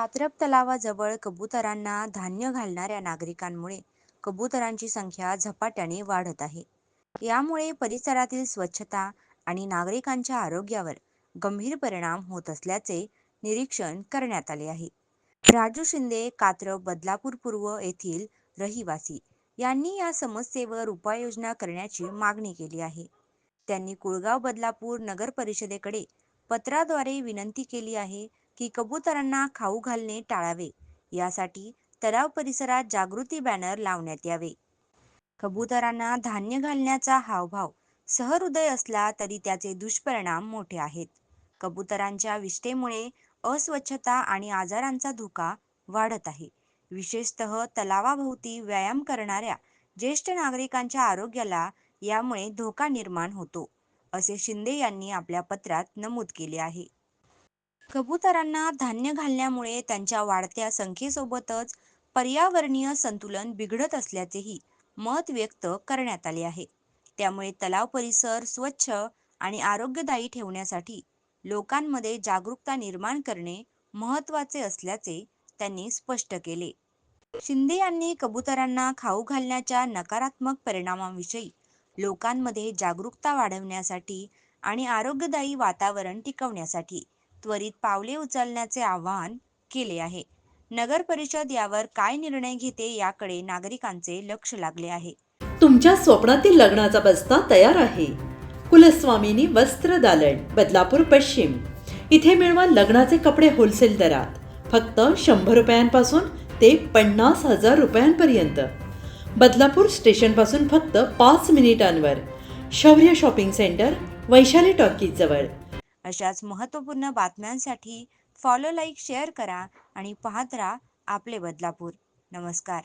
कात्रप तलावाजवळ कबुतरांना धान्य घालणाऱ्या नागरिकांमुळे कबुतरांची संख्या झपाट्याने वाढत आहे. यामुळे परिसरातील स्वच्छता आणि नागरिकांच्या आरोग्यावर गंभीर परिणाम होत असल्याचे निरीक्षण करण्यात आले आहे. राजू शिंदे कात्रप बदलापूर पूर्व येथील रहिवासी यांनी या समस्येवर उपाययोजना करण्याची मागणी केली आहे. त्यांनी कुळगाव बदलापूर नगर परिषदेकडे पत्राद्वारे विनंती केली आहे की कबुतरांना खाऊ घालणे टाळावे. यासाठी तलाव परिसरात जागृती बॅनर लावण्यात यावे. कबुतरांना धान्य घालण्याचा हावभाव सहृदय असला तरी त्याचे दुष्परिणाम मोठे आहेत. कबुतरांच्या विष्ठेमुळे अस्वच्छता आणि आजारांचा धोका वाढत आहे. विशेषतः तलावाभोवती व्यायाम करणाऱ्या ज्येष्ठ नागरिकांच्या आरोग्याला यामुळे धोका निर्माण होतो असे शिंदे यांनी आपल्या पत्रात नमूद केले आहे. कबुतरांना धान्य घालण्यामुळे त्यांच्या वाढत्या संख्येसोबतच पर्यावरणीय संतुलन बिघडत असल्याचेही मत व्यक्त करण्यात आले आहे. त्यामुळे तलाव परिसर स्वच्छ आणि आरोग्यदायी ठेवण्यासाठी लोकांमध्ये जागरूकता निर्माण करणे महत्त्वाचे असल्याचे त्यांनी स्पष्ट केले. शिंदे यांनी कबुतरांना खाऊ घालण्याच्या नकारात्मक परिणामांविषयी लोकांमध्ये जागरूकता वाढवण्यासाठी आणि आरोग्यदायी वातावरण टिकवण्यासाठी त्वरित पावले उचलण्याचे आवाहन केले आहे. नगर परिषद यावर काय निर्णय घेते याकडे नागरिकांचे लक्ष लागले आहे. तुमच्या स्वप्नातील लग्नाचा बस्ता तयार आहे. कुलस्वामिनी वस्त्र दालन बदलापूर पश्चिम. इथे मिळवा लग्नाचे कपडे होलसेल दरात. फक्त शंभर रुपयांपासून ते पन्नास हजार रुपयांपर्यंत. बदलापूर स्टेशनपासून फक्त पाच मिनिटांवर. शौर्य शॉपिंग सेंटर वैशाली टॉकीजजवळ. अशाच महत्त्वपूर्ण बातम्यांसाठी फॉलो लाईक शेअर करा आणि पाहत राहा आपले बदलापूर. नमस्कार.